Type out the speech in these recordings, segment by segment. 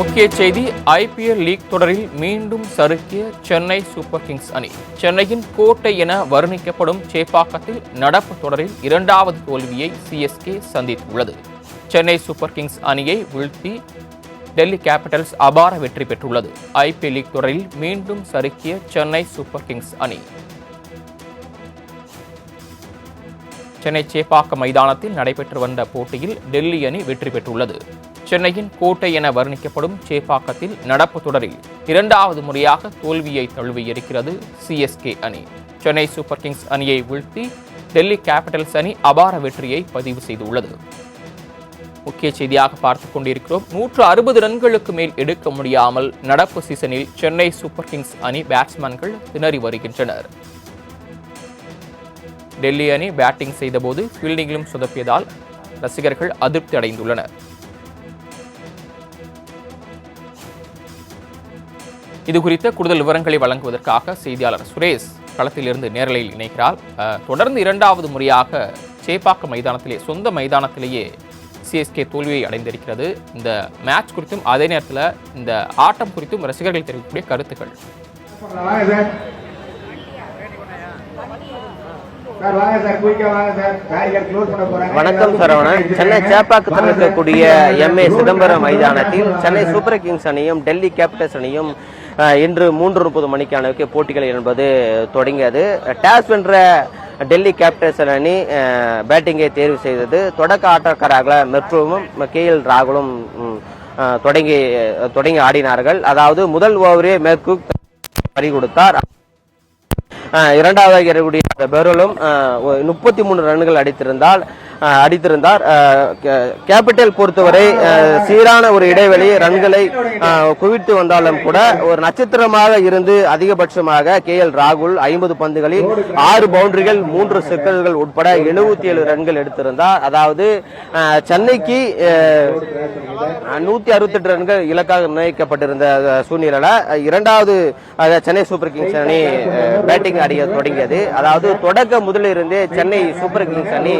முக்கிய செய்தி IPL league தொடரில் மீண்டும் சறுக்கிய சென்னை சூப்பர் கிங்ஸ் அணி. சென்னையின் கோட்டை என வர்ணிக்கப்படும் சேப்பாக்கத்தில் நடப்பு தொடரில் இரண்டாவது தோல்வியை சிஎஸ்கே சந்தித்துள்ளது. சென்னை சூப்பர் கிங்ஸ் அணியை வீழ்த்தி டெல்லி கேபிட்டல்ஸ் அபார வெற்றி பெற்றுள்ளது. ஐபிஎல் லீக் தொடரில் மீண்டும் சறுக்கிய சென்னை சூப்பர் கிங்ஸ் அணி. சென்னை சேப்பாக்கம் மைதானத்தில் நடைபெற்று வந்த போட்டியில் டெல்லி அணி வெற்றி பெற்றுள்ளது. சென்னையின் கோட்டை என வர்ணிக்கப்படும் சேப்பாக்கத்தில் நடப்பு தொடரில் இரண்டாவது முறையாக தோல்வியை தழுவியிருக்கிறது சிஎஸ்கே அணி. சென்னை சூப்பர் கிங்ஸ் அணியை வீழ்த்தி டெல்லி கேபிட்டல்ஸ் அணி அபார வெற்றியை பதிவு செய்துள்ளது. முக்கிய செய்தியாக பார்த்து கொண்டிருக்கிறோம். நூற்று அறுபது ரன்களுக்கு மேல் எடுக்க முடியாமல் நடப்பு சீசனில் சென்னை சூப்பர் கிங்ஸ் அணி பேட்ஸ்மேன்கள் திணறி வருகின்றனர். டெல்லி அணி பேட்டிங் செய்தபோது ஃபீல்டிங்கிலும் சொதப்பியதால் ரசிகர்கள் அதிருப்தி அடைந்துள்ளனர். இது குறித்த கூடுதல் விவரங்களை வழங்குவதற்காக செய்தியாளர் சுரேஷ் களத்திலிருந்து நேரலையில் இணைகிறார். தொடர்ந்து இரண்டாவது முறையாக சேப்பாக்க மைதானத்திலே சொந்த மைதானத்திலேயே சிஎஸ்கே தோல்வியை அடைந்திருக்கிறது. இந்த மேட்ச் குறித்தும் அதே நேரத்தில் இந்த ஆட்டம் குறித்தும் ரசிகர்கள் தெரிவிக்கக்கூடிய கருத்துக்கள். வணக்கம் சரவணன் சென்னை சேப்பாக்கத்தில் இருக்கக்கூடிய எம்ஏ சிதம்பரம் மைதானத்தில் சென்னை சூப்பர் கிங்ஸ் அணியும் டெல்லி கேபிட்டல்ஸ் அணியும் இன்று மூன்று முப்பது மணிக்கான போட்டிகள் என்பது தொடங்கியது. டாஸ் வென்ற டெல்லி கேபிட்டல்ஸ் அணி பேட்டிங்கை தேர்வு செய்தது. தொடக்க ஆட்டக்காரர்கள மெர்ஃபுவும் கே எல் ராகுலும் தொடங்கி தொடங்கி ஆடினார்கள். அதாவது முதல் ஓவரே மேற்கு பறி கொடுத்தார். இரண்டாவதாக இருக்கக்கூடிய பெரோலும் முப்பத்தி மூணு ரன்கள் அடித்திருந்தால் அடித்திருந்தார். கேபிட்டல் பொறுத்தவரை சீரான ஒரு இடைவெளி ரன்களை குவித்து வந்தாலும் கூட ஒரு நட்சத்திரமாக இருந்து அதிகபட்சமாக கே எல் ராகுல் ஐம்பது பந்துகளில் ஆறு பவுண்டரிகள் மூன்று சிக்கல்கள் உட்பட எழுபத்தி ஏழு ரன்கள் எடுத்திருந்தார். அதாவது சென்னைக்கு நூத்தி அறுபத்தெட்டு ரன்கள் இலக்காக நிர்ணயிக்கப்பட்டிருந்த சூழ்நிலையில இரண்டாவது சென்னை சூப்பர் கிங்ஸ் அணி பேட்டிங் அடைய தொடங்கியது. அதாவது தொடக்க முதலிருந்தே சென்னை சூப்பர் கிங்ஸ் அணி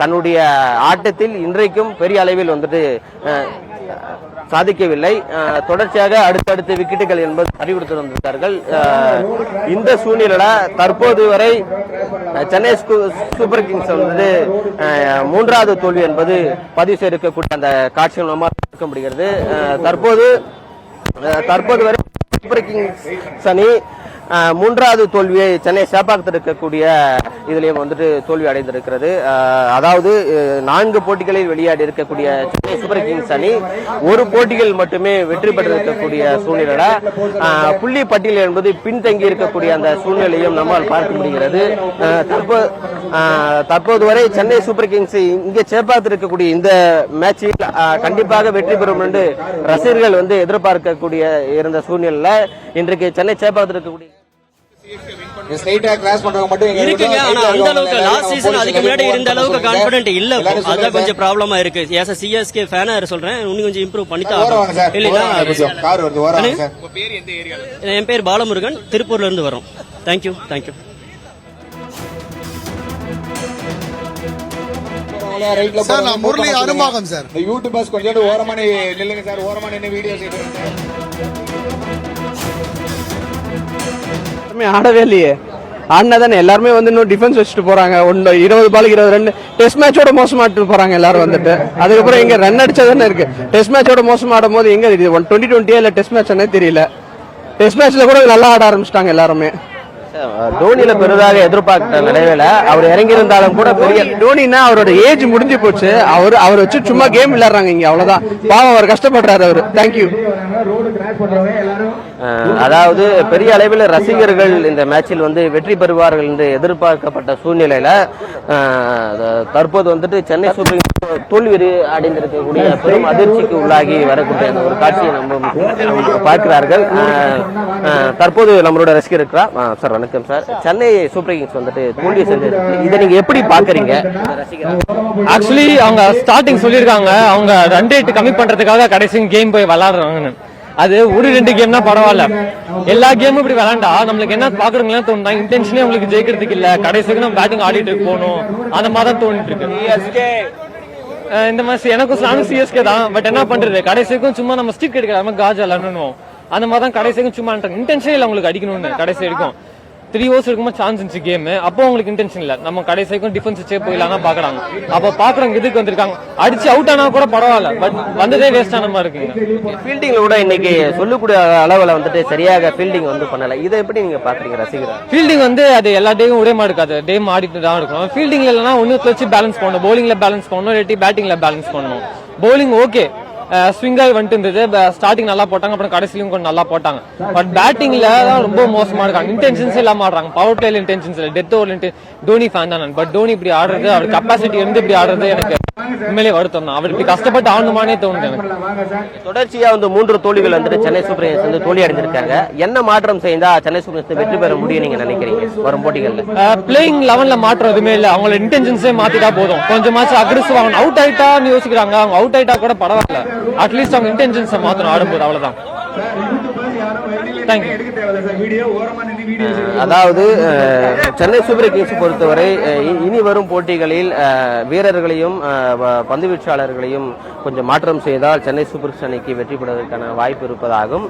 தன்னுடைய ஆட்டத்தில் இன்றைக்கும் பெரிய அளவில் வந்துட்டு சாதிக்கவில்லை. தொடர்ச்சியாக அடுத்தடுத்து விக்கெட்டுகள் என்பது அறிவுறுத்தி வந்திருக்கார்கள் இந்த சூழ்நிலையில தற்போது வரை சென்னை சூப்பர் கிங்ஸ் வந்து மூன்றாவது தோல்வி என்பது பதிவு செய்திருக்கக்கூடிய அந்த காட்சிகள் நம்மால் பார்க்க முடிகிறது. தற்போது தற்போது வரை சூப்பர் கிங்ஸ் அணி மூன்றாவது தோல்வியை சென்னை சேப்பாக்கத்தில் இருக்கக்கூடிய இதுலயும் வந்துட்டு தோல்வி அடைந்திருக்கிறது. அதாவது நான்கு போட்டிகளில் விளையாடி இருக்கக்கூடிய சென்னை சூப்பர் கிங்ஸ் அணி ஒரு போட்டிகள் மட்டுமே வெற்றி பெற்றிருக்கக்கூடிய சூழ்நிலையில புள்ளி பட்டியல் என்பது பின்தங்கி இருக்கக்கூடிய அந்த சூழ்நிலையும் நம்மால் பார்க்க முடிகிறது. தற்போது தற்போது வரை சென்னை சூப்பர் கிங்ஸ் இங்கே சேப்பாத்து இருக்கக்கூடிய இந்த மேட்சில் கண்டிப்பாக வெற்றி பெறும் என்று ரசிகர்கள் வந்து எதிர்பார்க்கக்கூடிய இருந்த சூழ்நிலையில இன்றைக்கு சென்னை சேப்பாத்து இருக்கக்கூடிய ஸ்ட்ரைட்டா கிராஸ் பண்றவங்க மட்டும் இருக்குங்க. ஆனா அந்த அளவுக்கு லாஸ்ட் சீசன் அதுக்கு முன்னாடி இருந்த அளவுக்கு. கான்பிடன்ட் இல்ல. அதான் கொஞ்சம் ப்ராப்ளமா இருக்கு. ஏஸ் சிஎஸ்கே ஃபேனா சொல்றேன்? இன்னும் கொஞ்சம் இம்ப்ரூவ் ஓரம் வாங்க சார். என் பேர் பாலமுருகன். திருப்பூர்ல இருந்து வரோம். Thank you thank you sir, நான் முரளி அரும்பாக்கம் சார். இந்த யூடியூபர்ஸ் கொஞ்சம் ஓரமா நின்னு நில்லுங்க சார். ஓரமா நின்னு வீடியோஸ் எடுங்க சார். ஆடவே இல்லையே. ஆடினா தானே எல்லாருமே வந்து இன்னும் டிஃபென்ஸ் வச்சுட்டு போறாங்க. ஒன்று இருபது பாலுக்கு இருபது ரன் டெஸ்ட் மேட்சோட மோசமாட்டு போறாங்க எல்லாரும் வந்துட்டு. அதுக்கப்புறம் எங்க ரன் அடிச்சா தானே இருக்கு. டெஸ்ட் மேட்சோட மோசம் ஆடும் போது எங்க இது ஒன் டுவெண்ட்டி டுவெண்ட்டியா இல்ல டெஸ்ட் மேட்ச் தெரியல. டெஸ்ட் மேட்ச்ல கூட நல்லா ஆட ஆரம்பிச்சிட்டாங்க எல்லாருமே. தோனியில பெரிதாக எதிர்பார்த்த நிலையில அவர் இறங்கியிருந்தாலும் கூட பெரிய டோனினா அவரோட ஏஜ் முடிஞ்சு போச்சு. அவர் அவர் வச்சு சும்மா கேம் விளையாடுறாங்க இங்க. அவ்வளவுதான். பாவம் அவர் கஷ்டப்படுறாரு அவர். தேங்க்யூ அதாவது பெரிய அளவில் ரசிகர்கள் இந்த மேட்சில் வந்து வெற்றி பெறுவார்கள் என்று எதிர்பார்க்கப்பட்ட சூழ்நிலையில தற்போது வந்துட்டு சென்னை சூப்பர் கிங்ஸ் தோல்வி அடைந்திருக்கக்கூடிய பெரும் அதிர்ச்சிக்கு உள்ளாகி வரக்கூடிய அந்த ஒரு காட்சியை நம்ம பார்க்கிறார்கள். தற்போது நம்மளோட ரசிகர் இருக்கிறார். அஹ், சார் வணக்கம் சார். சென்னை சூப்பர் கிங்ஸ் வந்துட்டு தோல்வி செஞ்சிருக்கு இதை நீங்க எப்படி பாக்குறீங்க ரசிகர் ஆக்சுவலி அவங்க ஸ்டார்டிங் சொல்லியிருக்காங்க. அவங்க ரன் ரேட் கம்மி பண்றதுக்காக கடைசி கேம் போய் விளாடுறாங்கன்னு அது ஒரு ரெண்டு கேம்னா பரவாயில்ல. எல்லா கேமும் இப்படி விளாண்டா நம்மளுக்கு என்ன பாக்குறவங்களா தோணுதா. இன்டென்ஷனே உங்களுக்கு ஜெயிக்கிறதுக்கு இல்ல. கடைசிக்கு நம்ம பேட்டிங் ஆடிட்டு போகணும். அந்த மாதிரி தான் தோணிட்டு இருக்கு. இந்த மாதிரி எனக்கும் நானும் சிஎஸ்கே தான். பட் என்ன பண்றது? கடைசிக்கும் சும்மா நம்ம ஸ்டிக் எடுக்கிற காஜ் விளாடணும் அந்த மாதிரி தான் கடைசிக்கும் சும்மா இன்டென்ஷனே இல்லை உங்களுக்கு அடிக்கணும்னு. கடைசி வரைக்கும். த்ரீ ஓவர்ஸ் இருக்கும்போது சான்ஸ் இருந்துச்சு கேம் அப்போ உங்களுக்கு இன்டென்ஷன் இல்லை. நம்ம கடைசிக்கும் டிஃபென்ஸ் வச்சே போயிடலாம் தான் பாக்குறாங்க. அப்போ பாக்குறவங்க இதுக்கு வந்திருக்காங்க? அடிச்சு அவுட் ஆனா கூட பரவாயில்ல. பட் வந்ததே வேஸ்ட் ஆன மாதிரி இருக்குங்க. ஃபீல்டிங்ல கூட இன்னைக்கு சொல்லக்கூடிய அளவுல வந்துட்டு சரியாக ஃபீல்டிங் வந்து பண்ணல. இதை எப்படி நீங்க பாக்குறீங்க ரசிகரா? ஃபீல்டிங் வந்து அது எல்லா டேயும் ஒரே மாதிரி இருக்காது. டே ஆடிட்டு தான் இருக்கும். ஃபீல்டிங்ல இல்லைனா ஒன்று வச்சு பேலன்ஸ் பண்ணணும். Bowlingல பேலன்ஸ் பண்ணணும் இல்லாட்டி பேட்டிங்ல பேலன்ஸ் பண்ணணும். Bowling ஓகே ஸ்விங்காய் வந்துட்டு இருந்தது. ஸ்டார்டிங் நல்லா போட்டாங்க. அப்புறம் கடைசிலையும் கொஞ்சம் நல்லா போட்டாங்க. பட் பேட்டிங்ல தான் ரொம்ப மோசமா இருக்காங்க. இன்டென்ஷன்ஸ் இல்லாம ஆடுறாங்க. பவர் பிளேல இன்டென்ஷன்ஸ் இல்லை. டெத் ஓவர் டோனி ஃபேன் தான் பட் டோனி இப்படி ஆடுறது அவர் கெப்பாசிட்டி இருந்து இப்படி ஆடுறது எனக்கு உண்மையிலேயே வருத்தம் தான். அவர் இப்படி கஷ்டப்பட்டு ஆடணுமானே தோணுது எனக்கு. தொடர்ச்சியா வந்து மூன்று தோல்விகள் வந்துட்டு சென்னை சூப்பர் கிங்ஸ் வந்து தோல்வி அடைஞ்சிருக்காங்க. என்ன மாற்றம் செய்தா சென்னை சூப்பர் கிங்ஸ் வெற்றி பெற முடியும் நீங்க நினைக்கிறீங்க? வரும் போட்டிகள்ல. பிளேயிங் லெவன்ல மாற்றம் எதுவுமே இல்ல. அவங்களோட இன்டென்ஷன்ஸே மாத்திட்டா போதும். கொஞ்சமாச்சும் அக்ரெசிவ் ஆகணும். அவுட் ஆயிட்டான்னு யோசிக்கிறாங்க. அவங்க அவுட் ஆயிட்டா கூட பரவாயில்ல. அட்லீஸ்ட் அவங்க இன்டென்ஷன்ஸை மாத்தணும். ஆடும்போது அவ்வளவுதான். தேங்க்யூ எடுக்க தேவையில்ல சார் வீடியோ ஓரமா நின்று வீடியோ அதாவது சென்னை சூப்பர் கிங்ஸ் பொறுத்தவரை இனி வரும் போட்டிகளில் வீரர்களையும் பந்து வீச்சாளர்களையும் கொஞ்சம் மாற்றம் செய்தால் சென்னை சூப்பர் கிங்ஸ் அணிக்கு வெற்றி பெறுவதற்கான வாய்ப்பு இருப்பதாகவும்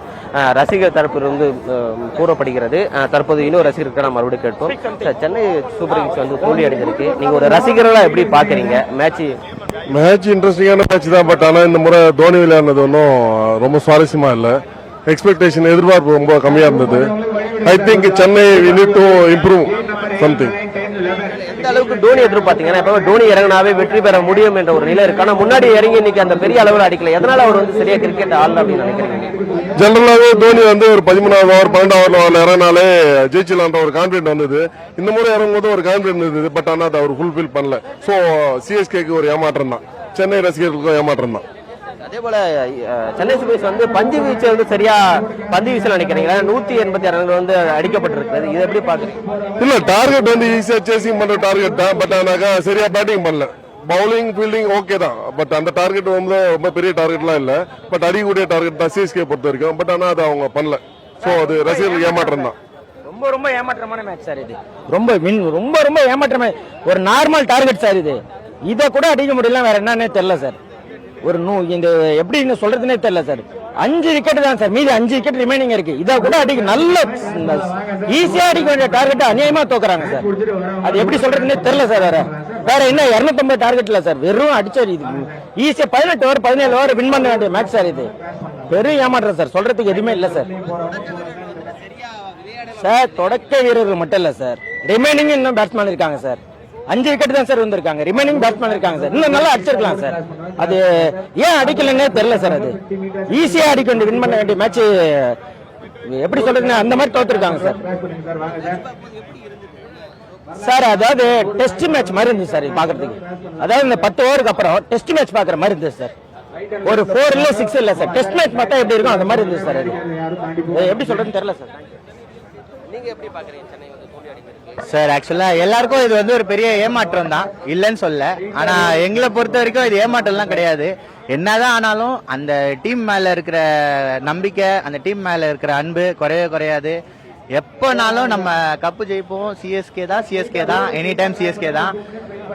ரசிகர் தரப்பிலிருந்து கூறப்படுகிறது. தற்போது இன்னொரு ரசிகருக்கு நம்ம மறுபடியும் கேட்போம். சென்னை சூப்பர் கிங்ஸ் வந்து தோல்வி அடைஞ்சிருக்கு நீங்க ஒரு ரசிகர்களா எப்படி பாக்குறீங்க மேட்ச் மேட்ச் இன்ட்ரெஸ்டிங்கான மேட்ச் தான் பட் ஆனால் இந்த முறை தோனி விளையாடுனது ஒன்றும் ரொம்ப சுவாரஸ்யமாக இல்லை. எக்ஸ்பெக்டேஷன் எதிர்பார்ப்பு ரொம்ப கம்மியாக இருந்தது. I think Chennai we need to improve something எந்த அளவுக்கு டோனி எதிர்பார்த்தீங்கன்னா இப்ப டோனி இறங்கினாவே வெற்றி பெற முடியும் என்ற ஒரு நிலை இருக்கு. ஆனா முன்னாடி இறங்கி இன்னைக்கு அந்த பெரிய அளவில் அடிக்கல. எதனால அவர் வந்து சரியா கிரிக்கெட் ஆடல அப்படின்னு நினைக்கிறீங்க? ஜெனரலாகவே தோனி வந்து ஒரு பதிமூணாவது ஓவர் பன்னெண்டாவது ஓவர் இறங்கினாலே ஜெயிச்சலான்ற ஒரு கான்பிடன்ட் வந்தது. இந்த முறை இறங்கும் போது ஒரு கான்பிடன்ட் இருந்தது பட் ஆனால் அதை அவர் ஃபுல்ஃபில் பண்ணல. ஸோ சிஎஸ்கேக்கு ஒரு ஏமாற்றம் தான். சென்னை ரசிகர்களுக்கும் ஏமாற்றம் தான். அதே போல சென்னை சூப்பர் கிங்ஸ் வந்து பந்து வீச்சு வந்து சரியா பந்து வீசல் நினைக்கிறீங்களா? நூத்தி எண்பத்தி ஆறு வந்து அடிக்கப்பட்டிருக்கிறது. இது எப்படி பாக்குறீங்க இல்ல டார்கெட் வந்து ஈஸியா சேசிங் பண்ற டார்கெட் தான் பட் ஆனாக்கா சரியா பேட்டிங் பண்ணல. பவுலிங் ஃபீல்டிங் ஓகே தான். பட் அந்த டார்கெட் வந்து ரொம்ப பெரிய டார்கெட்லாம் இல்ல. பட் அடிக்கக்கூடிய டார்கெட் தான் சிஎஸ்கே பொறுத்த வரைக்கும். பட் ஆனா அது அவங்க பண்ணல. சோ அது ரசிகர்களுக்கு ஏமாற்றம் தான். ரொம்ப ரொம்ப ஏமாற்றமான மேட்ச் சார் இது. ரொம்ப வின் ரொம்ப ரொம்ப ஏமாற்றமான ஒரு நார்மல் டார்கெட் சார் இது. இதை கூட அடிக்க முடியல வேற என்னன்னே தெரியல சார் ஒரு நூ இந்த எப்படி இன்னும் சொல்றதுனே தெரியல சார் அஞ்சு விக்கெட் தான் சார் மீதி அஞ்சு விக்கெட் ரிமைனிங் இருக்கு. இதை கூட அடிக்க நல்ல ஈஸியா அடிக்க வேண்டிய டார்கெட் அநியாயமா தோக்குறாங்க சார் அது எப்படி சொல்றதுனே தெரியல சார் வேற. வேற என்ன 250 டார்கெட் இல்ல சார் வெறும் அடிச்சார் இது. ஈஸியா பதினெட்டு ஓவர் பதினேழு ஓவர் வின் பண்ண வேண்டிய மேட்ச் சார் இது. பெரும் ஏமாற்றம் சார் சொல்றதுக்கு எதுவுமே இல்ல சார் சார் தொடக்க வீரர்கள் மட்டும் இல்ல சார் ரிமைனிங் இன்னும் பேட்ஸ்மேன் இருக்காங்க சார் அஞ்சு விக்கெட் தான் சார் வந்திருக்காங்க. ரிமைனிங் பேட்ஸ்மேன் இருக்காங்க சார் இன்னும் நல்லா அடிச்சிருக்கலாம் சார் அது ஏன் அடிக்கலன்னே தெரியல சார் அது. ஈஸியா அடிக்க வேண்டிய வின் பண்ண வேண்டிய மேட்ச் எப்படி சொல்றதுன்னா அந்த மாதிரி தோத்துருக்காங்க சார் சார் அதாவது டெஸ்ட் மேட்ச் மாதிரி இருந்துச்சு சார் பாக்குறதுக்கு. அதாவது இந்த பத்து ஓவருக்கு அப்புறம் டெஸ்ட் மேட்ச் பாக்குற மாதிரி இருந்துச்சு சார் ஒரு ஃபோர் இல்ல சிக்ஸ் இல்ல சார் டெஸ்ட் மேட்ச் பார்த்தா எப்படி இருக்கும்? அந்த மாதிரி இருந்துச்சு சார் எப்படி சொல்றதுன்னு தெரியல சார் நீங்க எப்படி பாக்குறீங்க சென்னை சார் ஆக்சுவலாக எல்லாருக்கும் இது வந்து ஒரு பெரிய ஏமாற்றம் தான். இல்லைன்னு சொல்ல. ஆனால் எங்களை பொறுத்த வரைக்கும் இது ஏமாற்றம்லாம் கிடையாது. என்னதான் ஆனாலும் அந்த டீம் மேலே இருக்கிற நம்பிக்கை அந்த டீம் மேலே இருக்கிற அன்பு குறையவே குறையாது. எப்போனாலும் நம்ம கப்பு ஜெயிப்போம். சிஎஸ்கே தான் சிஎஸ்கே தான். எனி டைம் சிஎஸ்கே தான்.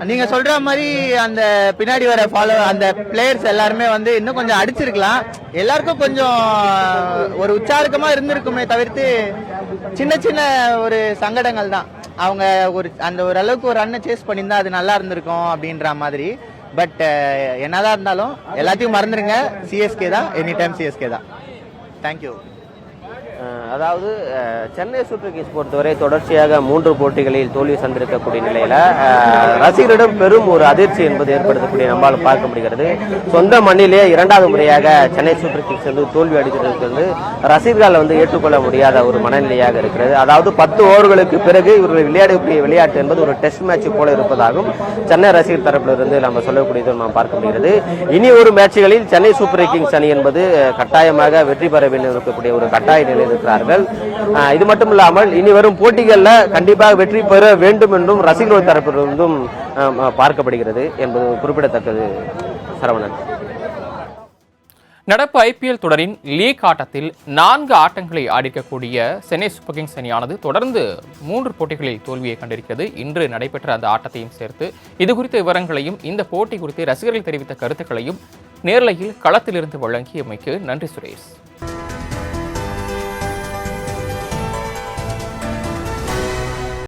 நீங்க சொல்ற மாதிரி அந்த பின்னாடி வர ஃபாலோ அந்த பிளேயர்ஸ் எல்லாருமே வந்து இன்னும் கொஞ்சம் அடிச்சிருக்கலாம். எல்லாருக்கும் கொஞ்சம் ஒரு உற்சாகமா இருந்திருக்குமே தவிர்த்து சின்ன சின்ன ஒரு சங்கடங்கள் தான். அவங்க ஒரு அந்த ஒரு அளவுக்கு ஒரு ரன்னை சேஸ் பண்ணியிருந்தா அது நல்லா இருந்திருக்கும் அப்படின்ற மாதிரி. பட் என்னதான் இருந்தாலும் எல்லாத்தையும் மறந்துடுங்க சிஎஸ்கே தான். எனி டைம் சிஎஸ்கே தான். தேங்க்யூ அதாவது சென்னை சூப்பர் கிங்ஸ் பொறுத்தவரை தொடர்ச்சியாக மூன்று போட்டிகளில் தோல்வி சந்திருக்கக்கூடிய நிலையில ரசிகரிடம் பெரும் ஒரு அதிர்ச்சி என்பது ஏற்படுத்தக்கூடிய நம்மால் பார்க்க முடிகிறது. சொந்த மண்ணிலே இரண்டாவது முறையாக சென்னை சூப்பர் கிங்ஸ் வந்து தோல்வி அடித்ததற்கு வந்து ரசிகர்கள் வந்து ஏற்றுக்கொள்ள முடியாத ஒரு மனநிலையாக இருக்கிறது. அதாவது பத்து ஓவர்களுக்கு பிறகு இவர்கள் விளையாடக்கூடிய விளையாட்டு என்பது ஒரு டெஸ்ட் மேட்ச் போல இருப்பதாகவும் சென்னை ரசிகர் தரப்பிலிருந்து நம்ம சொல்லக்கூடியது நாம் பார்க்க முடிகிறது. இனி ஒரு மேட்சுகளில் சென்னை சூப்பர் கிங்ஸ் அணி என்பது கட்டாயமாக வெற்றி பெற வேண்டும் இருக்கக்கூடிய ஒரு கட்டாய நிலையில் இருக்கிறார்கள் இது மட்டும் இல்லாமல் இனி வரும் போட்டிகளில் கண்டிப்பாக வெற்றி பெற வேண்டும் என்றும் ரசிகர்கள் தரப்பிலிருந்தும் பார்க்கப்படுகிறது என்பது குறிப்பிடத்தக்கது சரவணன். நடப்பு ஐபிஎல் தொடரின் லீக் ஆட்டத்தில் நான்கு ஆட்டங்களை ஆடிக்கக்கூடிய சென்னை சூப்பர் கிங்ஸ் அணியானது தொடர்ந்து மூன்று போட்டிகளில் தோல்வியை கண்டிருக்கிறது. இன்று நடைபெற்ற அந்த ஆட்டத்தையும் சேர்த்து இது குறித்த விவரங்களையும் இந்த போட்டி குறித்து ரசிகர்கள் தெரிவித்த கருத்துக்களையும் நேரலையில் களத்திலிருந்து வழங்கியமைக்கு நன்றி சுரேஷ்.